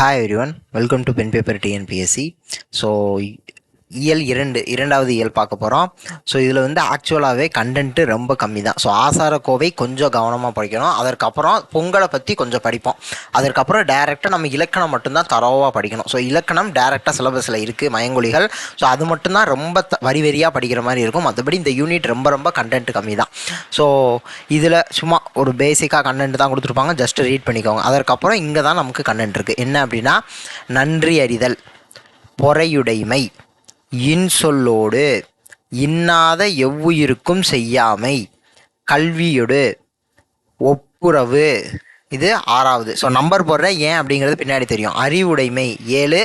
Hi everyone, welcome to Pen Paper TNPSC. So இயல் இரண்டு இரண்டாவது இயல் பார்க்க போகிறோம் ஸோ இதில் வந்து ஆக்சுவலாகவே கண்டென்ட்டு ரொம்ப கம்மி தான் ஸோ ஆசார கோவை கொஞ்சம் கவனமாக படிக்கணும். அதற்கப்புறம் பொங்கலை பற்றி கொஞ்சம் படிப்போம். அதற்கப்புறம் டேரெக்டாக நம்ம இலக்கணம் மட்டும்தான் தரோவாக படிக்கணும். ஸோ இலக்கணம் டேரெக்டாக சிலபஸில் இருக்குது மயங்கொழிகள் ஸோ அது மட்டும்தான் ரொம்ப த- வரி வரியாக படிக்கிற மாதிரி இருக்கும். மற்றபடி இந்த யூனிட் ரொம்ப ரொம்ப கண்டென்ட் கம்மி தான் ஸோ இதில் சும்மா ஒரு பேசிக்காக கண்டென்ட் தான் கொடுத்துருப்பாங்க. ஜஸ்ட் ரீட் பண்ணிக்கோங்க. அதற்கப்புறம் இங்கே தான் நமக்கு கண்டென்ட் இருக்குது என்ன அப்படின்னா நன்றி அறிதல் பொறையுடைமை. இன்சொல்லோடு இன்னாத எவ்வுயிருக்கும் செய்யாமை. கல்வியொடு ஒப்புரவு. இது ஆறாவது. ஸோ நம்பர் போடுற ஏன் அப்படிங்கிறது பின்னாடி தெரியும். அறிவுடைமை ஏழு.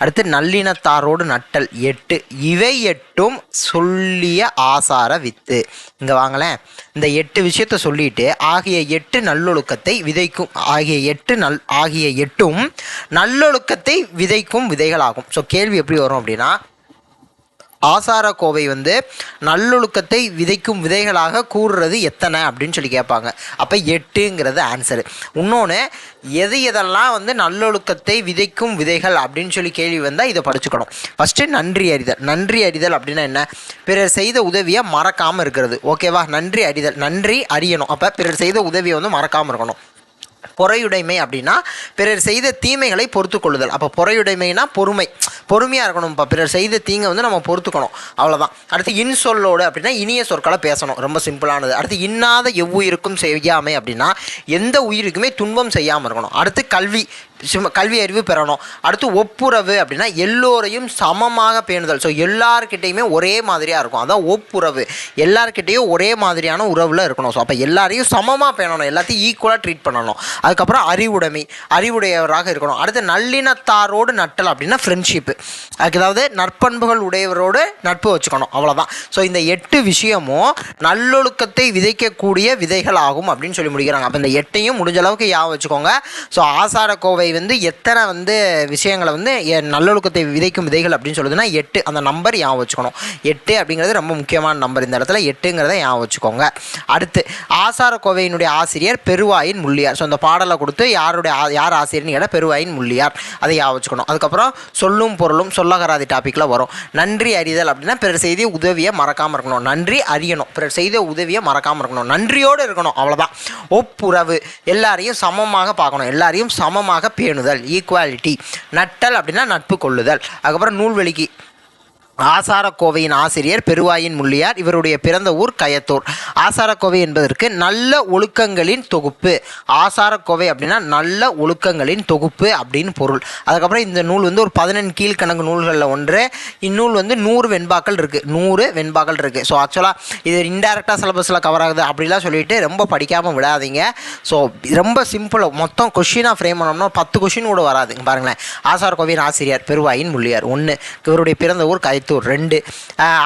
அடுத்து நல்லினத்தாரோடு நட்டல் எட்டு. இவை எட்டும் சொல்லிய ஆசார வித்து. இங்கே வாங்களேன். இந்த எட்டு விஷயத்த சொல்லிட்டு ஆகிய எட்டு நல்லொழுக்கத்தை விதைக்கும் ஆகிய எட்டு நல் ஆகிய எட்டும் நல்லொழுக்கத்தை விதைக்கும் விதைகளாகும். ஸோ கேள்வி எப்படி வரும் அப்படின்னா ஆசார கோவை வந்து நல்லொழுக்கத்தை விதைக்கும் விதைகளாக கூறுறது எத்தனை அப்படின்னு சொல்லி கேட்பாங்க. அப்போ எட்டுங்கிறது ஆன்சரு இன்னொன்று எது எதெல்லாம் வந்து நல்லொழுக்கத்தை விதைக்கும் விதைகள் அப்படின்னு சொல்லி கேள்வி வந்தால் இதை படிச்சுக்கணும். ஃபஸ்ட்டு நன்றி அறிதல். நன்றி அறிதல் அப்படின்னா என்ன? பிறர் செய்த உதவியை மறக்காமல் இருக்கிறது. ஓகேவா நன்றி அறிதல். நன்றி அறியணும். அப்போ பிறர் செய்த உதவியை வந்து மறக்காமல் இருக்கணும். பொறையுடைமை அப்படின்னா பிறர் செய்த தீமைகளை பொறுத்து கொள்ளுதல் அப்போ பொறையுடைமைனா பொறுமை. பொறுமையாக இருக்கணும் இப்போ. பிறர் செய்த தீங்கை வந்து நம்ம பொறுத்துக்கணும். அவ்வளோதான் அடுத்து இன்சொல்லோடு அப்படின்னா இனிய சொற்களை பேசணும். ரொம்ப சிம்பிளானது. அடுத்து இன்னாத எவ்வுயிருக்கும் செய்யாமை அப்படின்னா எந்த உயிருக்குமே துன்பம் செய்யாமல் இருக்கணும். அடுத்து கல்வி. சும்மா கல்வி அறிவு பெறணும். அடுத்து ஒப்புரவு அப்படின்னா எல்லோரையும் சமமாக பேணுதல். ஸோ எல்லார்கிட்டையுமே ஒரே மாதிரியாக இருக்கும். அதான் ஒப்புரவு. எல்லார்கிட்டேயும் ஒரே மாதிரியான உறவில் இருக்கணும். ஸோ அப்போ எல்லாரையும் சமமாக பேணணும். எல்லாத்தையும் ஈக்குவலாக ட்ரீட் பண்ணணும். அதுக்கப்புறம் அறிவுடைமை அறிவுடையவராக இருக்கணும். அடுத்து நல்லினத்தாரோடு நட்டல் அப்படின்னா ஃப்ரெண்ட்ஷிப்பு அதுக்கு அதாவது நற்பண்புகள் உடையவரோடு நட்பு வச்சுக்கணும். அவ்வளோதான் ஸோ இந்த எட்டு விஷயமும் நல்லொழுக்கத்தை விதைக்கக்கூடிய விதைகள் ஆகும் அப்படின்னு சொல்லி முடிக்கிறாங்க. அப்போ இந்த எட்டையும் முடிஞ்ச அளவுக்கு ஞாபகம் வச்சுக்கோங்க. ஸோ ஆசார கோவை வந்து எத்தனை வந்து விஷயங்களை வந்து எ- நல்லொழுக்கத்தை விதைக்கும் விதைகள் அப்படின்னு சொல்லுதுன்னா எட்டு. அந்த நம்பர் ஞாபகம் வச்சுக்கணும். எட்டு அப்படிங்கிறது ரொம்ப முக்கியமான நம்பர் இந்த இடத்துல. எட்டுங்கிறத ஞாபகம் வச்சுக்கோங்க. அடுத்து ஆசார கோவையினுடைய ஆசிரியர் பெருவாயின் முள்ளியார். ஸோ அந்த பாடலை கொடுத்து யாருடைய யார் ஆசிரியர்னு கேட்டால் பெருவாயின் முள்ளியார். அதை ஞாபகம் வச்சுக்கணும். அதுக்கப்புறம் சொல்லும் பொருளும் சொல்லகராதி டாப்பிக்கில் வரும். நன்றி அறிதல் அப்படின்னா பிறர் செய்தி உதவியை மறக்காமல் இருக்கணும். நன்றி அறியணும். பிறர் செய்த உதவியை மறக்காமல் இருக்கணும். நன்றியோடு இருக்கணும். அவ்வளோதான் ஒப்புரவு. எல்லாரையும் சமமாக பார்க்கணும். எல்லாரையும் சமமாக பேணுதல் ஈக்குவாலிட்டி நட்டல் அப்படின்னா நட்பு கொள்ளுதல். அதுக்கப்புறம் நூல்வெளிக்கு ஆசாரக்கோவையின் ஆசிரியர் பெருவாயின் முள்ளியார் இவருடைய பிறந்த ஊர் கயத்தூர். ஆசாரக்கோவை என்பதற்கு நல்ல ஒழுக்கங்களின் தொகுப்பு. ஆசாரக்கோவை அப்படின்னா நல்ல ஒழுக்கங்களின் தொகுப்பு அப்படின்னு பொருள். அதுக்கப்புறம் இந்த நூல் வந்து ஒரு பதினெண் கீழ்கணக்கு நூல்களில் ஒன்று. இந்நூல் வந்து நூறு வெண்பாக்கள் இருக்குது நூறு வெண்பாக்கள் இருக்குது ஸோ ஆக்சுவலாக இது இன்டெரக்டாக சிலபஸில் கவர் ஆகுது அப்படிலாம் சொல்லிட்டு ரொம்ப படிக்காமல் விடாதீங்க. ஸோ ரொம்ப சிம்பிளாக மொத்தம் கொஷினாக ஃப்ரேம் பண்ணோம்னா பத்து கொஷின் கூட வராதுங்க. பாருங்களேன். ஆசாரக்கோவையின் ஆசிரியர் பெருவாயின் முள்ளியார். ஒன்று இவருடைய பிறந்த ஊர் கைத்தூர் ரெண்டு.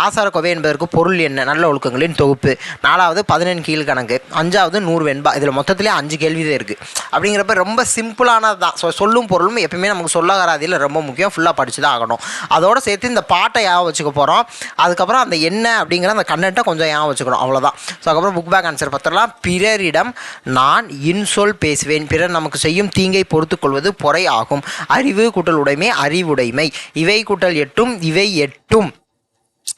ஆசார கொவை என்பதற்கு பொருள் என்ன? நல்ல ஒழுக்கங்களின் தொகுப்பு. நாலாவது பதினெண் கீழ் கணக்கு அஞ்சாவது நூறு வெண்பா. இதில் மொத்தத்திலே அஞ்சு கேள்வி தான் இருக்குது அப்படிங்கிறப்ப ரொம்ப சிம்பிளானது தான் ஸோ சொல்லும் பொருளும் எப்பயுமே நமக்கு சொல்லகராதியில் ரொம்ப முக்கியம். ஃபுல்லாக படித்து தான் ஆகணும். அதோடு சேர்த்து இந்த பாட்டை ஞாபகம் வச்சுக்க போகிறோம் அதுக்கப்புறம் அந்த என்ன அப்படிங்கிற அந்த கண்டென்ட்டை கொஞ்சம் ஞாபகம் வச்சுக்கணும். அவ்வளோதான் ஸோ அதுக்கப்புறம் புக் பேக் ஆன்சர் பார்த்தரலாம் பிறரிடம் நான் இன்சொல் பேசுவேன். பிறர் நமக்கு செய்யும் தீங்கை பொறுத்துக்கொள்வது பொறை ஆகும். அறிவு கூட்டல் உடைமை அறிவுடைமை. இவை கூட்டல் எட்டும் இவை எட்டும்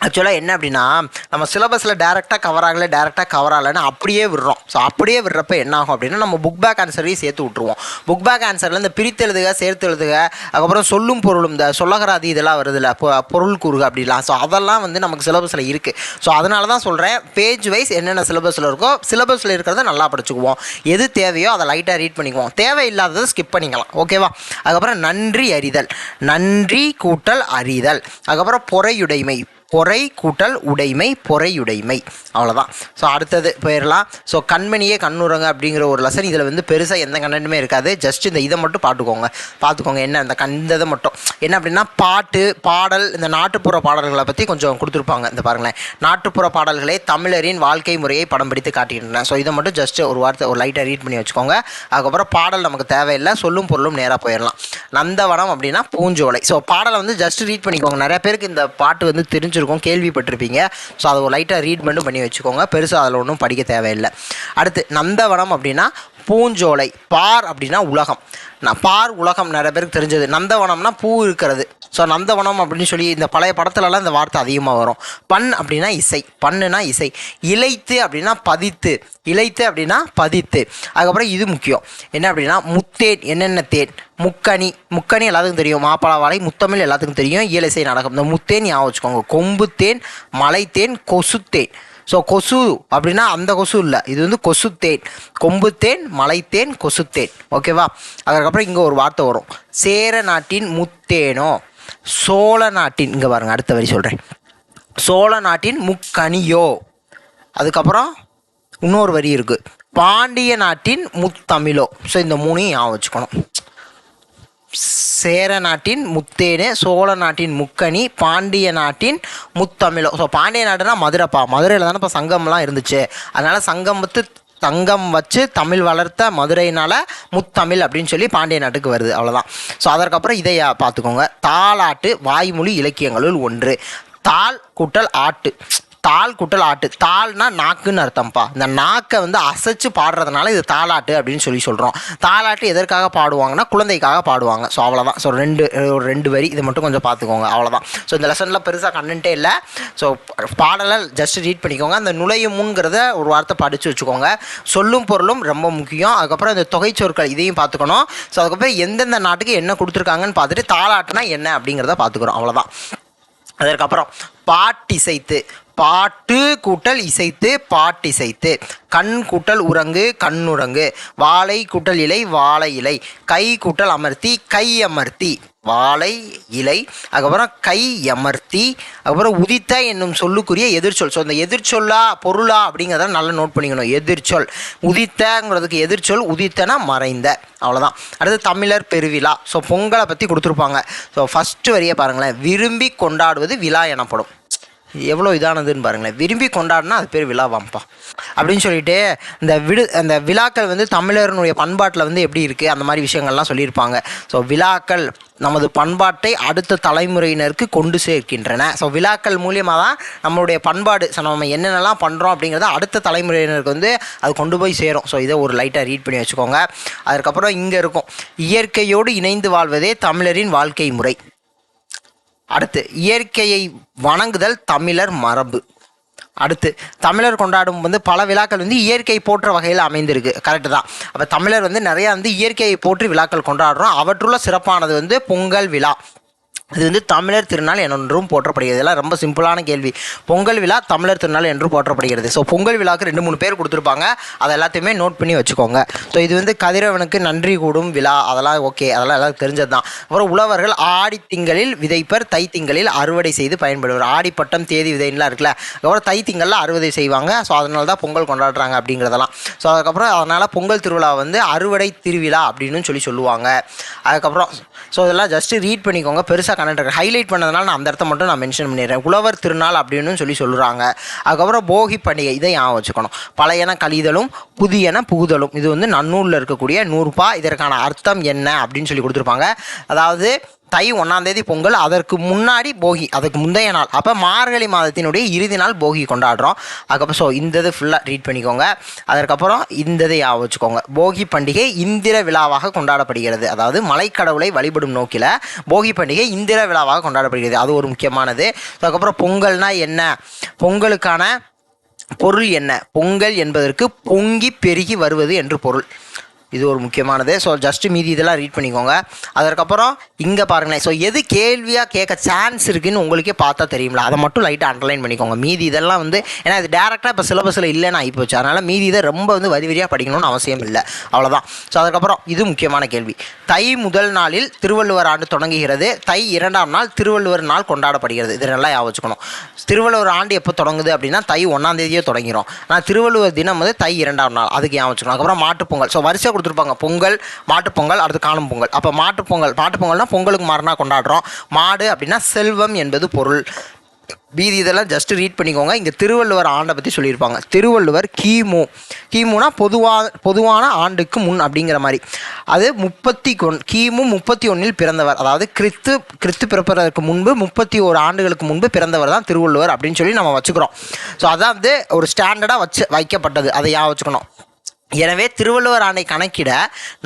ஆக்சுவலாக என்ன அப்படின்னா நம்ம சிலபஸில் டேரெக்டாக கவர் ஆகலை டேரெக்டாக கவர் ஆகலைன்னு அப்படியே விடுறோம். ஸோ அப்படியே விடுறப்ப என்ன ஆகும் அப்படின்னா நம்ம புக் பேக் ஆன்சரையும் சேர்த்து விட்ருவோம் புக் பேக் ஆன்சரில் இந்த பிரித்து எழுதுக சேர்த்து எழுதுக அதுக்கப்புறம் சொல்லும் பொருளும் இந்த சொல்லகராதி இதெல்லாம் வருதுல்ல பொ- பொருள் கூறுக அப்படிலாம். ஸோ அதெல்லாம் வந்து நமக்கு சிலபஸில் இருக்குது ஸோ அதனால தான் சொல்கிறேன் பேஜ் வைஸ் என்னென்ன சிலபஸில் இருக்கோ சிலபஸில் இருக்கிறத நல்லா படிச்சுக்குவோம். எது தேவையோ அதை லைட்டாக ரீட் பண்ணிக்குவோம். தேவையில்லாததை ஸ்கிப் பண்ணிக்கலாம் ஓகேவா அதுக்கப்புறம் நன்றி அறிதல் நன்றி கூட்டல் அறிதல் அதுக்கப்புறம் பொறையுடைமை. பொறை கூட்டல் உடைமை பொறையுடைமை. அவ்வளோதான் ஸோ அடுத்தது போயிடலாம். ஸோ கண்மணியே கண்ணுறங்க அப்படிங்கிற ஒரு லெசன் இதில் வந்து பெருசாக எந்த கண்டென்ட்டுமே இருக்காது. ஜஸ்ட் இந்த இதை மட்டும் பார்த்துக்கோங்க. பார்த்துக்கோங்க. என்ன இந்த கண் இந்த இதை மட்டும். என்ன அப்படின்னா பாட்டு பாடல் இந்த நாட்டுப்புற பாடல்களை பற்றி கொஞ்சம் கொடுத்துருப்பாங்க. இந்த பாருங்களேன். நாட்டுப்புற பாடல்களே தமிழரின் வாழ்க்கை முறையை படம் பிடித்து காட்டியிருந்தேன் ஸோ இதை மட்டும் ஜஸ்ட் ஒரு வார்த்தை ஒரு லைட்டாக ரீட் பண்ணி வச்சுக்கோங்க. அதுக்கப்புறம் பாடல் நமக்கு தேவையில்லை. சொல்லும் பொருளும் நேராக போயிடலாம். நந்தவனம் அப்படின்னா பூஞ்சோலை. ஸோ பாடலை வந்து ஜஸ்ட் ரீட் பண்ணிக்கோங்க. நிறைய பேருக்கு இந்த பாட்டு வந்து தெரிஞ்சிருக்கும். கேள்விப்பட்டிருப்பீங்க. ஸோ அதை ஒரு லைட்டாக ரீட் மட்டும் பண்ணி வச்சுக்கோங்க. பெருசாக அதில் ஒன்றும் படிக்க தேவையில்லை. அடுத்து நந்தவனம் அப்படின்னா பூஞ்சோலை பார் அப்படின்னா உலகம். நான் பார் உலகம் நிறைய பேருக்கு தெரிஞ்சது. நந்தவனம்னா பூ இருக்கிறது. ஸோ நந்தவனம் அப்படின்னு சொல்லி இந்த பழைய படத்துலலாம் இந்த வார்த்தை அதிகமாக வரும். பண் அப்படின்னா இசை. பண்ணுனா இசை. இலைத்து அப்படின்னா பதித்து. இலைத்து அப்படின்னா பதித்து. அதுக்கப்புறம் இது முக்கியம். என்ன அப்படின்னா முத்தேன் என்னென்ன தேன்? முக்கணி முக்கணி எல்லாத்துக்கும் தெரியும். மாப்பழ வாழை முத்தமிழ் எல்லாத்துக்கும் தெரியும். இயலிசை நாடகம். இந்த முத்தேன் ஞாபகம் வச்சுக்கோங்க. கொம்பு தேன் மலைத்தேன் கொசுத்தேன் ஸோ கொசு அப்படின்னா அந்த கொசு இல்லை. இது வந்து கொசுத்தேன் கொம்புத்தேன் மலைத்தேன் கொசுத்தேன் ஓகேவா? அதுக்கப்புறம் இங்கே ஒரு வார்த்தை வரும். சேர நாட்டின் முத்தேனோ? சோழ நாட்டின் இங்கே பாருங்க அடுத்த வரி சொல்கிறேன் சோழ நாட்டின் முக்கணியோ. அதுக்கப்புறம் இன்னொரு வரி இருக்குது பாண்டிய நாட்டின் முத்தமிழோ. ஸோ இந்த மூணையும் ஞாபகம் வச்சுக்கணும். சேர நாட்டின் முத்தேனு சோழ நாட்டின் முக்கணி பாண்டிய நாட்டின் முத்தமிழோ. ஸோ பாண்டிய நாடுனா மதுரைப்பா. மதுரையில் தானே இப்போ சங்கம்லாம் இருந்துச்சு. அதனால் சங்கம் வந்து தங்கம் வச்சு தமிழ் வளர்த்த மதுரையினால் முத்தமிழ் அப்படின்னு சொல்லி பாண்டிய நாட்டுக்கு வருது. அவ்வளோதான் ஸோ அதற்கப்புறம் இதை பார்த்துக்கோங்க. தாளாட்டு வாய்மொழி இலக்கியங்களுள் ஒன்று. தாள் கூட்டல் ஆட்டு. தாள் குட்டல் ஆட்டு. தாள்னா நாக்குன்னு அர்த்தம்ப்பா. இந்த நாக்கை வந்து அசைச்சு பாடுறதுனால இது தாளாட்டு அப்படின்னு சொல்லி சொல்கிறோம் தாளாட்டு எதற்காக பாடுவாங்கன்னா குழந்தைக்காக பாடுவாங்க. ஸோ அவ்வளோதான் ஸோ ரெண்டு ஒரு ரெண்டு வரி. இது மட்டும் கொஞ்சம் பார்த்துக்கோங்க. அவ்வளோதான் ஸோ இந்த லெசனில் பெருசாக கண்டென்ட்டே இல்லை. ஸோ பாடலை ஜஸ்ட் ரீட் பண்ணிக்கோங்க. அந்த நுழையுமுங்கிறத ஒரு வார்த்தை படித்து வச்சுக்கோங்க. சொல்லும் பொருளும் ரொம்ப முக்கியம். அதுக்கப்புறம் இந்த தொகை சொற்கள் இதையும் பார்த்துக்கணும். ஸோ அதுக்கப்புறம் எந்தெந்த நாட்டுக்கு என்ன கொடுத்துருக்காங்கன்னு பார்த்துட்டு தாளாட்டுனா என்ன அப்படிங்கிறத பார்த்துக்குறோம். அவ்வளோதான் அதற்கப்புறம் பாட்டிசைத்து. பாட்டு கூட்டல் இசைத்து பாட்டிசைத்து கண் கூட்டல் உறங்கு கண்ணுறங்கு வாழை கூட்டல் இலை வாழை இலை. கை கூட்டல் அமர்த்தி கை அமர்த்தி. வாழை இலை அதுக்கப்புறம் கை அமர்த்தி. அதுக்கப்புறம் உதித்த என்னும் சொல்லுக்குரிய எதிர்ச்சொல். ஸோ இந்த எதிர்ச்சொல்லா பொருளா அப்படிங்கிறத நல்லா நோட் பண்ணிக்கணும். எதிர்ச்சொல். உதித்தங்கிறதுக்கு எதிர்ச்சொல் உதித்தனா மறைந்த. அவ்வளோதான் அடுத்து தமிழர் பெருவிழா. ஸோ பொங்கலை பற்றி கொடுத்துருப்பாங்க. ஸோ ஃபஸ்ட்டு வரியை பாருங்களேன். விரும்பி கொண்டாடுவது விழா எனப்படும். எவ்வளோ இதானதுன்னு பாருங்களேன். விரும்பி கொண்டாடினா அது பேர் விழாவாம்ப்பா. அப்படின்னு சொல்லிட்டு இந்த விடு அந்த விழாக்கள் வந்து தமிழரனுடைய பண்பாட்டில் வந்து எப்படி இருக்குது அந்த மாதிரி விஷயங்கள்லாம் சொல்லியிருப்பாங்க. ஸோ விழாக்கள் நமது பண்பாட்டை அடுத்த தலைமுறையினருக்கு கொண்டு சேர்க்கின்றன. ஸோ விழாக்கள் மூலியமாக தான் நம்மளுடைய பண்பாடு ஸோ நம்ம என்னென்னலாம் பண்ணுறோம் அப்படிங்கிறத அடுத்த தலைமுறையினருக்கு வந்து அது கொண்டு போய் சேரும். ஸோ இதை ஒரு லைட்டாக ரீட் பண்ணி வச்சுக்கோங்க. அதுக்கப்புறம் இங்கே இருக்கும். இயற்கையோடு இணைந்து வாழ்வதே தமிழரின் வாழ்க்கை முறை. அடுத்து இயற்கையை வணங்குதல் தமிழர் மரபு. அடுத்து தமிழர் கொண்டாடும் வந்து பல விழாக்கள் வந்து இயற்கை போற்ற வகையில் அமைந்திருக்கு. கரெக்டு தான். அப்போ தமிழர் வந்து நிறையா வந்து இயற்கையை போற்றி விழாக்கள் கொண்டாடுறோம். அவற்றுள்ள சிறப்பானது வந்து பொங்கல் விழா. இது வந்து தமிழர் திருநாள் என்றும் போற்றப்படுகிறது. இதெல்லாம் ரொம்ப சிம்பிளான கேள்வி. பொங்கல் விழா தமிழர் திருநாள் என்றும் போற்றப்படுகிறது. ஸோ பொங்கல் விழாவுக்கு ரெண்டு மூணு பேர் கொடுத்துருப்பாங்க. அதை எல்லாத்தையுமே நோட் பண்ணி வச்சுக்கோங்க. ஸோ இது வந்து கதிரவனுக்கு நன்றி கூடும் விழா. அதெல்லாம் ஓகே அதெல்லாம் எல்லாம் தெரிஞ்சது தான் அப்புறம் உழவர்கள் ஆடி திங்களில் விதைப்பர் தை திங்களில் அறுவடை செய்து பயன்படுவார். ஆடிப்பட்டம் தேதி விதைலாம் இருக்குல்ல. அதுக்கப்புறம் தை திங்களில் அறுவடை செய்வாங்க. ஸோ அதனால தான் பொங்கல் கொண்டாடுறாங்க அப்படிங்கிறதெல்லாம். ஸோ அதுக்கப்புறம் அதனால் பொங்கல் திருவிழா வந்து அறுவடை திருவிழா அப்படின்னு சொல்லி சொல்லுவாங்க. அதுக்கப்புறம் ஸோ இதெல்லாம் ஜஸ்ட்டு ரீட் பண்ணிக்கோங்க. பெருசாக கனெக்ட் ஹைலைட் பண்ணதுனால நான் அந்த இடத்த மட்டும் நான் மென்ஷன் பண்ணிடுறேன். உழவர் திருநாள் அப்படின்னு சொல்லி சொல்கிறாங்க அதுக்கப்புறம் போகி பண்டிகை இதை ஞாபகம் வச்சுக்கணும். பழையன கழிதலும் புதியன புகுதலும். இது வந்து நன்னூலில் இருக்கக்கூடிய நூறுபா இதற்கான அர்த்தம் என்ன அப்படின்னு சொல்லி கொடுத்துருப்பாங்க. அதாவது தை ஒன்றாந்தேதி பொங்கல் அதற்கு முன்னாடி போகி அதுக்கு முந்தைய நாள். அப்போ மார்கழி மாதத்தினுடைய இறுதி நாள் போகி கொண்டாடுறோம். அதுக்கப்புறம் ஸோ இந்த இது ஃபுல்லாக ரீட் பண்ணிக்கோங்க. அதற்கப்புறம் இந்த இதை ஞாபகம் வச்சுக்கோங்க. போகி பண்டிகை இந்திர விழாவாக கொண்டாடப்படுகிறது. அதாவது மலைக்கடவுளை வழிபடும் நோக்கில் போகி பண்டிகை இந்திர விழாவாக கொண்டாடப்படுகிறது. அது ஒரு முக்கியமானது. அதுக்கப்புறம் பொங்கல்னால் என்ன? பொங்கலுக்கான பொருள் என்ன? பொங்கல் என்பதற்கு பொங்கி பெருகி வருவது என்று பொருள். இது ஒரு முக்கியமானது. ஸோ ஜஸ்ட் மீதி இதெல்லாம் ரீட் பண்ணிக்கோங்க. அதற்கப்புறம் இங்கே பாருங்களேன். ஸோ எது கேள்வியாக கேட்க சான்ஸ் இருக்குதுன்னு உங்களுக்கே பார்த்தா தெரியுங்களா அதை மட்டும் லைட்டாக அண்டர்லைன் பண்ணிக்கோங்க. மீதி இதெல்லாம் வந்து ஏன்னா இது டேரெக்டாக இப்போ சிலபஸில் இல்லைன்னு ஆகிப்போச்சு அதனால் மீதி இதை ரொம்ப வந்து வரி வரியாக படிக்கணும்னு அவசியம் இல்லை. அவ்வளோதான் ஸோ அதுக்கப்புறம் இது முக்கியமான கேள்வி. தை முதல் நாளில் திருவள்ளுவர் ஆண்டு தொடங்குகிறது. தை இரண்டாம் நாள் திருவள்ளுவர் நாள் கொண்டாடப்படுகிறது. இது நல்லா ஞாபகம் வச்சுக்கணும். திருவள்ளுவர் ஆண்டு எப்போ தொடங்குது அப்படின்னா தை ஒன்றாம் தேதியே தொடங்கிடும் ஆனால் திருவள்ளுவர் தினம் வந்து தை இரண்டாம் நாள். அதுக்கு ஞாபகம் வச்சுக்கணும். அதுக்கப்புறம் மாட்டுப்பொங்கல் ஸோ வரிசை கொடுத்துருப்பாங்க. பொங்கல் மாட்டுப்பொங்கல் அடுத்து காணும் பொங்கல். அப்போ மாட்டுப்பொங்கல் மாட்டுப்பொங்கல்னால் பொங்கலுக்கு மாறினா கொண்டாடுறோம். மாடு அப்படின்னா செல்வம் என்பது பொருள். மீதி இதெல்லாம் ஜஸ்ட் ரீட் பண்ணிக்கோங்க. இங்கே திருவள்ளுவர் ஆண்டை பற்றி சொல்லியிருப்பாங்க. திருவள்ளுவர் கிமு. கிமுனா பொதுவாக பொதுவான ஆண்டுக்கு முன் அப்படிங்கிற மாதிரி. அது முப்பத்தி கொன் கிமு முப்பத்தி ஒன்றில் பிறந்தவர். அதாவது கிறித்து கிறித்து பிறப்பதற்கு முன்பு முப்பத்தி ஒரு ஆண்டுகளுக்கு முன்பு பிறந்தவர் தான் திருவள்ளுவர் அப்படின்னு சொல்லி நம்ம வச்சுக்கிறோம். ஸோ அதான் வந்து ஒரு ஸ்டாண்டர்டாக வச்சு வைக்கப்பட்டது. அதை யா வச்சுக்கணும்? எனவே திருவள்ளுவர் ஆண்டை கணக்கிட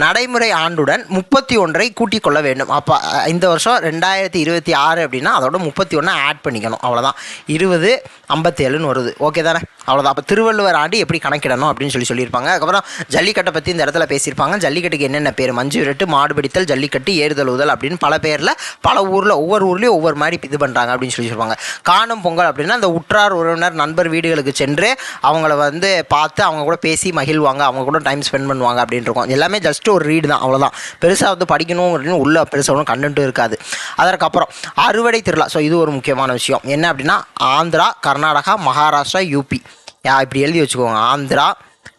நடைமுறை ஆண்டுடன் முப்பத்தி ஒன்றை கூட்டிக் கொள்ள வேண்டும். அப்போ இந்த வருஷம் ரெண்டாயிரத்தி இருபத்தி ஆறு அப்படின்னா அதோட முப்பத்தி ஒன்றை ஆட் பண்ணிக்கணும். அவ்வளோதான் இருபது ஐம்பத்தேழுன்னு வருது. ஓகே தானே? அவ்வளோதான் அப்போ திருவள்ளுவர் ஆண்டு எப்படி கணக்கிடணும் அப்படின்னு சொல்லி சொல்லியிருப்பாங்க. அதுக்கப்புறம் ஜல்லிக்கட்டை பற்றி இந்த இடத்துல பேசியிருப்பாங்க. ஜல்லிக்கட்டுக்கு என்னென்ன பேர்? மஞ்சு விரட்டு மாடு பிடித்தல் ஜல்லிக்கட்டு ஏறுதழுவுதல் அப்படின்னு பல பேரில் பல ஊரில் ஒவ்வொரு ஊர்லேயும் ஒவ்வொரு மாதிரி இது பண்ணுறாங்க அப்படின்னு சொல்லி சொல்லுவாங்க காணும் பொங்கல் அப்படின்னா அந்த உற்றார் உறவினர் நண்பர் வீடுகளுக்கு சென்று அவங்கள வந்து பார்த்து அவங்க கூட பேசி மகிழ்வாங்க. அவங்க அவங்க கூட டைம் ஸ்பெண்ட் பண்ணுவாங்க அப்படின்னு இருக்கும். எல்லாமே ஜஸ்ட் ஒரு ரீடு தான் அவ்வளோதான் பெருசாக வந்து படிக்கணும் அப்படின்னு உள்ள பெருசாக ஒன்றும் கண்டென்ட்டும் இருக்காது. அதற்கப்புறம் அறுவடை திருவிழா. ஸோ இது ஒரு முக்கியமான விஷயம். என்ன அப்படின்னா ஆந்திரா கர்நாடகா மகாராஷ்டிரா யூபி யா இப்படி எழுதி வச்சுக்கோங்க. ஆந்திரா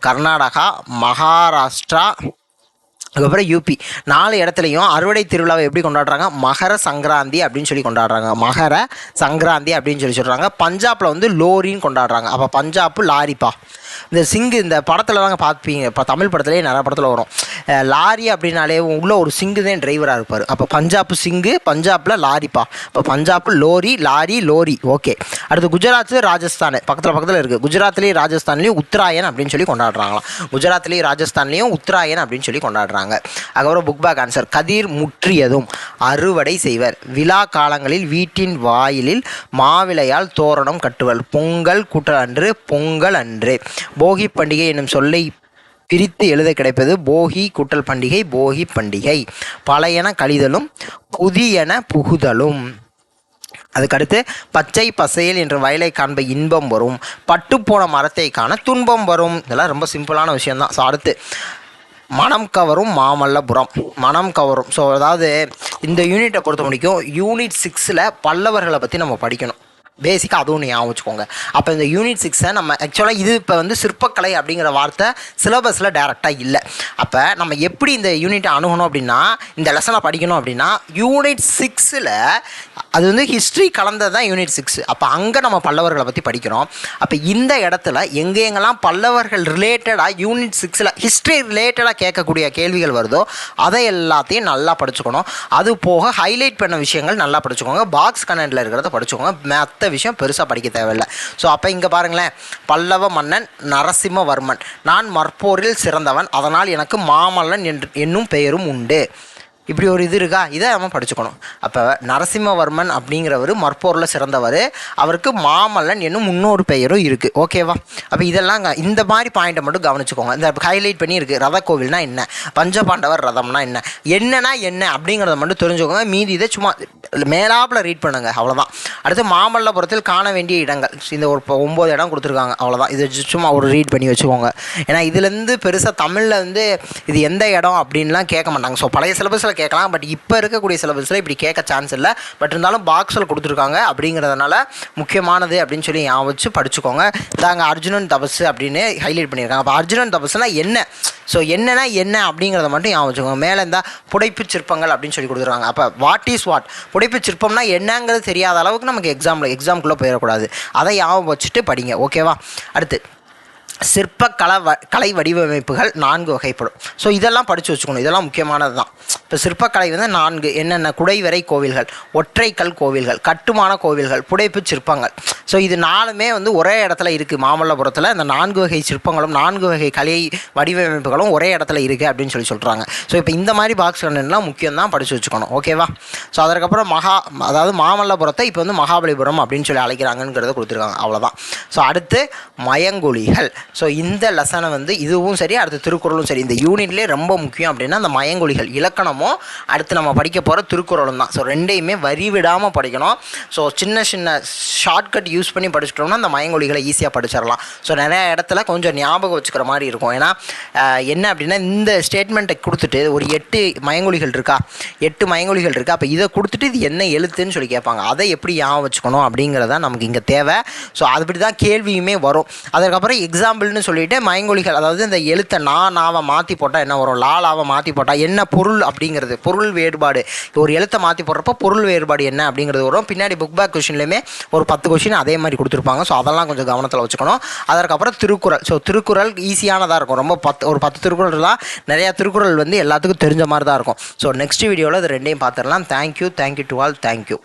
கர்நாடகா மகாராஷ்டிரா அதுக்கப்புறம் யூபி நாலு இடத்துலையும் அறுவடை திருவிழாவை எப்படி கொண்டாடுறாங்க? மகர சங்கராந்தி அப்படின்னு சொல்லி கொண்டாடுறாங்க. மகர சங்கராந்தி அப்படின்னு சொல்லி சொல்கிறாங்க பஞ்சாப்பில் வந்து லோரின்னு கொண்டாடுறாங்க. அப்போ பஞ்சாப் லாரிப்பா. இந்த சிங்கு இந்த படத்தில் தாங்க பார்ப்பீங்க. இப்போ தமிழ் படத்துலேயே நிறைய படத்தில் வரும். லாரி அப்படின்னாலே உள்ள ஒரு சிங்கு தான் டிரைவராக இருப்பார். அப்போ பஞ்சாப் சிங்கு பஞ்சாப்பில் லாரிப்பா. இப்போ பஞ்சாப் லோரி லாரி லோரி. ஓகே. அடுத்து குஜராத் ராஜஸ்தான். பக்கத்தில் பக்கத்தில் இருக்குது குஜராத்லேயும் ராஜஸ்தான்லேயும் உத்தராயன் அப்படின்னு சொல்லி கொண்டாடுறாங்களாம். குஜராத்லேயும் ராஜஸ்தான்லேயும் உத்தராயன் அப்படின்னு சொல்லி கொண்டாடுறாங்க. அதுக்கப்புறம் புக் பேக் ஆன்சர் கதிர் முற்றியதும் அறுவடை செய்வர். விழா காலங்களில் வீட்டின் வாயிலில் மாவிளையால் தோரணம் கட்டுவர். பொங்கல் கூட்டல் அன்று பொங்கல் அன்று. போகி பண்டிகை என்னும் சொல்லை பிரித்து எழுத கிடைப்பது போகி கூட்டல் பண்டிகை போகி பண்டிகை. பழையன கழிதலும் புதியன புகுதலும். அதுக்கடுத்து பச்சை பசையல் என்ற வயலை காண்ப இன்பம் வரும். பட்டுப்போன மரத்தை காண துன்பம் வரும். இதெல்லாம் ரொம்ப சிம்பிளான விஷயம்தான். ஸோ அடுத்து மனம் கவரும் மாமல்லபுரம். மனம் கவரும். ஸோ அதாவது இந்த யூனிட்டை பொறுத்த முடிக்கும் யூனிட் சிக்ஸில் பல்லவர்களை பற்றி நம்ம படிக்கணும். பேசிக்காக அதுவும் ஞாபகம் வச்சுக்கோங்க. அப்போ இந்த யூனிட் சிக்ஸை நம்ம ஆக்சுவலாக இது இப்போ வந்து சிற்பக்கலை அப்படிங்கிற வார்த்தை சிலபஸில் டேரெக்டாக இல்லை. அப்போ நம்ம எப்படி இந்த யூனிட்டை அணுகணும் அப்படின்னா இந்த லெசனை படிக்கணும் அப்படின்னா யூனிட் சிக்ஸில் அது வந்து ஹிஸ்ட்ரி கலந்தது தான் யூனிட் சிக்ஸ் அப்போ அங்கே நம்ம பல்லவர்களை பற்றி படிக்கிறோம். அப்போ இந்த இடத்துல எங்கே எங்கெல்லாம் பல்லவர்கள் ரிலேட்டடாக யூனிட் சிக்ஸில் ஹிஸ்ட்ரி ரிலேட்டடாக கேட்கக்கூடிய கேள்விகள் வருதோ அதை எல்லாத்தையும் நல்லா படிச்சுக்கணும். அது போக ஹைலைட் பண்ண விஷயங்கள் நல்லா படிச்சுக்கோங்க. பாக்ஸ் கனெண்டில் இருக்கிறத படிச்சுக்கோங்க. மற்ற விஷயம் பெருசாக படிக்க தேவையில்லை. ஸோ அப்போ இங்கே பாருங்களேன். பல்லவ மன்னன் நரசிம்மவர்மன். நான் மற்போரில் சிறந்தவன். அதனால் எனக்கு மாமல்லன் என்று என்னும் பெயரும் உண்டு. இப்படி ஒரு இது இருக்கா? இதை நம்ம படிச்சுக்கணும். அப்போ நரசிம்மவர்மன் அப்படிங்கிறவர் மற்போரில் சிறந்தவர். அவருக்கு மாமல்லன் என்னும் முன்னோரு பெயரும் இருக்குது ஓகேவா அப்போ இதெல்லாம் இந்த மாதிரி பாயிண்ட்டை மட்டும் கவனிச்சுக்கோங்க. இந்த ஹைலைட் பண்ணி இருக்குது ரத கோவில்னா என்ன? பஞ்சபாண்டவர் ரதம்னா என்ன? என்னன்னா என்ன? அப்படிங்கிறத மட்டும் தெரிஞ்சுக்கோங்க. மீதி இதை சும்மா மேலாப்பில் ரீட் பண்ணுங்க. அவ்வளோதான் அடுத்து மாமல்லபுரத்தில் காண வேண்டிய இடங்கள். இந்த ஒரு ஒம்பது இடம் கொடுத்துருக்காங்க. அவ்வளோதான் இது சும்மா ஒரு ரீட் பண்ணி வச்சுக்கோங்க. ஏன்னா இதுலேருந்து பெருசாக தமிழில் வந்து இது எந்த இடம் அப்படின்லாம் கேட்க மாட்டாங்க. ஸோ பழைய சிலபஸில் கேட்கலாம். பட் இப்போ இருக்கக்கூடிய சிலபஸில் இப்படி கேட்க சான்ஸ் இல்லை. பட் இருந்தாலும் பாக்ஸில் கொடுத்துருக்காங்க அப்படிங்கிறதுனால முக்கியமானது அப்படின்னு சொல்லி ஞாபகம் வச்சு படிச்சுக்கோங்க. இதாங்க அர்ஜுனன் தபசு அப்படின்னு ஹைலைட் பண்ணியிருக்காங்க. அப்போ அர்ஜுனன் தபசுனா என்ன? ஸோ என்னன்னா என்ன அப்படிங்கிறத மட்டும் ஞாபகம் வச்சுக்கோங்க. மேலே இருந்தால் புடைப்பு சிற்பங்கள் அப்படின்னு சொல்லி கொடுத்துருக்காங்க. அப்போ வாட் இஸ் வாட் புடைப்பு சிற்பம்னா என்னங்கிறது தெரியாத அளவுக்கு நமக்கு எக்ஸாமில் எக்ஸாம்குள்ளே போயிடக்கூடாது. அதை ஞாபகம் வச்சுட்டு படிங்க. ஓகேவா அடுத்து சிற்ப கலை வ கலை வடிவமைப்புகள் நான்கு வகைப்படும். ஸோ இதெல்லாம் படித்து வச்சுக்கணும். இதெல்லாம் முக்கியமானது தான் இப்போ சிற்பக்கலை வந்து நான்கு. என்னென்ன? குடைவரை கோவில்கள் ஒற்றைக்கல் கோவில்கள் கட்டுமான கோவில்கள் புடைப்பு சிற்பங்கள். ஸோ இது நாலுமே வந்து ஒரே இடத்துல இருக்குது மாமல்லபுரத்தில் இந்த நான்கு வகை சிற்பங்களும் நான்கு வகை கலை வடிவமைப்புகளும் ஒரே இடத்துல இருக்குது அப்படின்னு சொல்லி சொல்கிறாங்க ஸோ இப்போ இந்த மாதிரி பாக்ஸ் கண்டென்ட்லாம் முக்கியம் தான் படித்து வச்சுக்கணும். ஓகேவா ஸோ அதற்கப்புறம் மகா அதாவது மாமல்லபுரத்தை இப்போ வந்து மகாபலிபுரம் அப்படின்னு சொல்லி அழைக்கிறாங்கங்கிறத கொடுத்துருக்காங்க. அவ்வளோதான் ஸோ அடுத்து மயங்கொலிகள். ஸோ இந்த லெசனை வந்து இதுவும் சரி அடுத்து திருக்குறளும் சரி. இந்த யூனிட்லேயே ரொம்ப முக்கியம் அப்படின்னா அந்த மயங்கொலிகள் இலக்கணமும் அடுத்து நம்ம படிக்க போகிற திருக்குறளும் தான். ஸோ ரெண்டையுமே வரி விடாமல் படிக்கணும். ஸோ சின்ன சின்ன ஷார்ட்கட் யூஸ் பண்ணி படிச்சிட்டோம்னா அந்த மயங்கொழிகளை ஈஸியாக படிச்சிடலாம் ஸோ நிறைய இடத்துல கொஞ்சம் ஞாபகம் வச்சுக்கிற மாதிரி இருக்கும். ஏன்னா என்ன அப்படின்னா இந்த ஸ்டேட்மெண்ட்டை கொடுத்துட்டு ஒரு எட்டு மயங்கொழிகள் இருக்கா? எட்டு மயங்கொலிகள் இருக்கா? அப்போ இதை கொடுத்துட்டு இது என்ன எழுத்துன்னு சொல்லி கேட்பாங்க. அதை எப்படி ஞாபகம் வச்சுக்கணும் அப்படிங்கிறத நமக்கு இங்கே தேவை. ஸோ அப்படி தான் கேள்வியுமே வரும். அதுக்கப்புறம் எக்ஸாம்பிள்னு சொல்லிட்டு மயங்கொழிகள் அதாவது இந்த எழுத்தை நான் நாவை மாற்றி போட்டால் என்ன வரும்? லாலாவை மாற்றி போட்டால் என்ன பொருள் அப்படிங்கிறது பொருள் வேறுபாடு. ஒரு எழுத்தை மாற்றி போடுறப்ப பொருள் வேறுபாடு என்ன அப்படிங்கிறது வரும். பின்னாடி புக் பேக் கொஷின்லையுமே ஒரு பத்து கொஷின் அதே மாதிரி கொடுத்துருப்பாங்க. ஸோ அதெல்லாம் கொஞ்சம் கவனத்தில் வச்சுக்கணும். அதற்கப்புறம் திருக்குறள். ஸோ திருக்குறள் ஈஸியானதாக இருக்கும். ரொம்ப பத்து ஒரு பத்து திருக்குறள் தான் நிறையா திருக்குறள் வந்து எல்லாத்துக்கும் தெரிஞ்ச மாதிரி தான் இருக்கும் ஸோ நெக்ஸ்ட் வீடியோவில் இது ரெண்டையும் பார்த்துடலாம். Thank you thank you to all thank you